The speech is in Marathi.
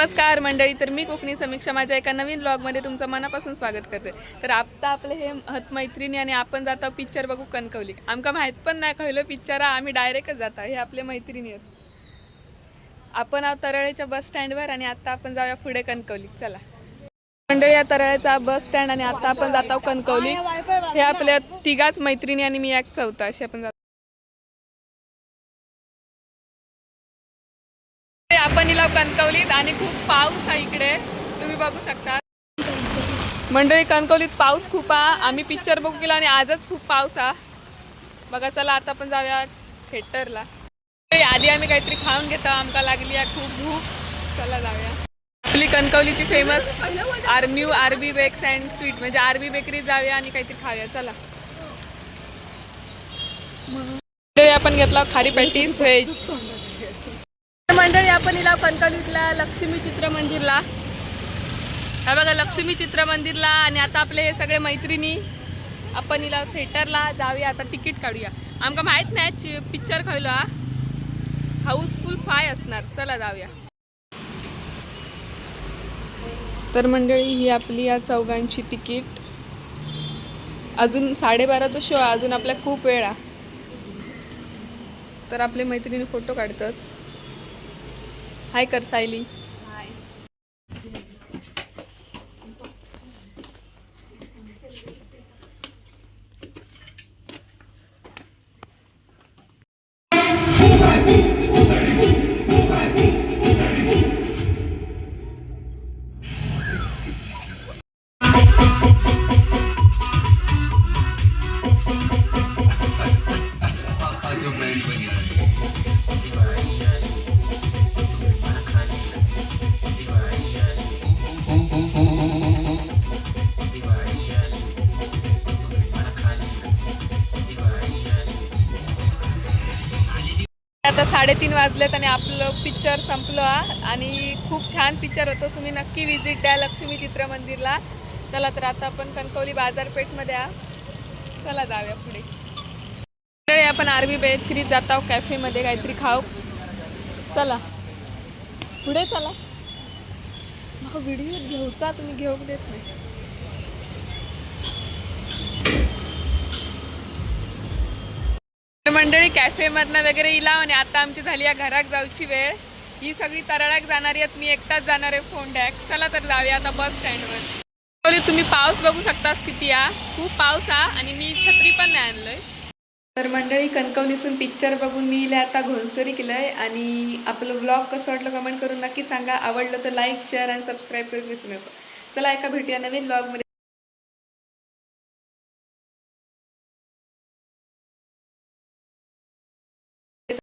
नमस्कार मंडळी तर मी कोकणी समीक्षा. माझ्या एका नवीन ब्लॉगमध्ये तुमचं मनापासून स्वागत करते. तर आता आपले हे मैत्रिणी आणि आपण जाता पिक्चर बघू कणकवली. आमका माहीत पण नाही खयलो पिक्चर आम्ही डायरेक्टच जाता हे आपले मैत्रिणी आहेत. आपण आहोत तरळेच्या बस स्टँडवर आणि आता आपण जाऊया पुढे कणकवली. चला. मंडळी या तरळेचा बस स्टँड आणि आता आपण जातो कणकवली. हे आपल्या तिघाच मैत्रिणी आणि मी एक चौथा. अशी आपण जातो आपण इला कणकवलीत आणि खूप पाऊस आहे इकडे. तुम्ही बघू शकता. मंडळी कणकवलीत पाऊस खूप आहे. आम्ही पिक्चर बघू गेला आणि आजच खूप पाऊस आहे. बघा चला आता आपण जाऊया थिएटरला आधी आम्ही काहीतरी खाऊन घेतो. आमका लागली आहे खूप भूक. चला जाऊया. आपली कणकवलीची famous R new RB bakes and sweet म्हणजे आरबी बेकरीत जाऊया आणि काहीतरी खाऊया. चला. आपण घेतला खारी पॅटीस व्हेज मंडळी आपण इला कणकवलीतला लक्ष्मी चित्र मंदिरला. हा बघा लक्ष्मी चित्र मंदिरला आणि आता आपले हे सगळे मैत्रिणी आपण इला थिएटरला जाऊया. आता तिकीट काढूया. आमका माहीत नाही पिक्चर खयलो हा. हाऊसफुल फाय असणार. चला जाऊया. तर मंडळी ही आपली या चौघांची तिकीट अजून साडेबाराचा शो आहे. अजून आपल्या खूप वेळ आहे. तर आपले मैत्रिणी फोटो काढतात. हाय कर सायली. आता साडेतीन वाजलेत आणि आपलं पिक्चर संपलं हा. आणि खूप छान पिक्चर होतं. तुम्ही नक्की विजिट द्या लक्ष्मी चित्र मंदिरला. चला तर आता आपण कणकवली बाजारपेठमध्ये आ चला जाऊया पुढे. आपण आर्मी बेकरीत जात आहोत कॅफेमध्ये काहीतरी खाऊ. चला. पुढे चला. मग व्हिडिओ घेऊचा तुम्ही घेऊ देत नाही. मंडळी कॅफेमधनं वगैरे इला आणि आता आमची झाली या घरात जाऊची वेळ. ही सगळी तरळाक जाणारी आहेत मी एकटाच जाणार आहे फोन डॅक चला तर जाऊया आता बस स्टँडवर तुम्ही पाऊस बघू शकतास किती आ खूप पाऊस आ आणि मी छत्री पण नाही आणलोय. तर मंडळी कणकवलीतून पिक्चर बघून मी इले आता घोलसरी केलंय आणि आपलं ब्लॉग कसं वाटलं कमेंट करून नक्की सांगा. आवडलं तर लाईक शेअर आणि सबस्क्राईब करून विसरू नका. चला एका भेटूया नवीन ब्लॉगमध्ये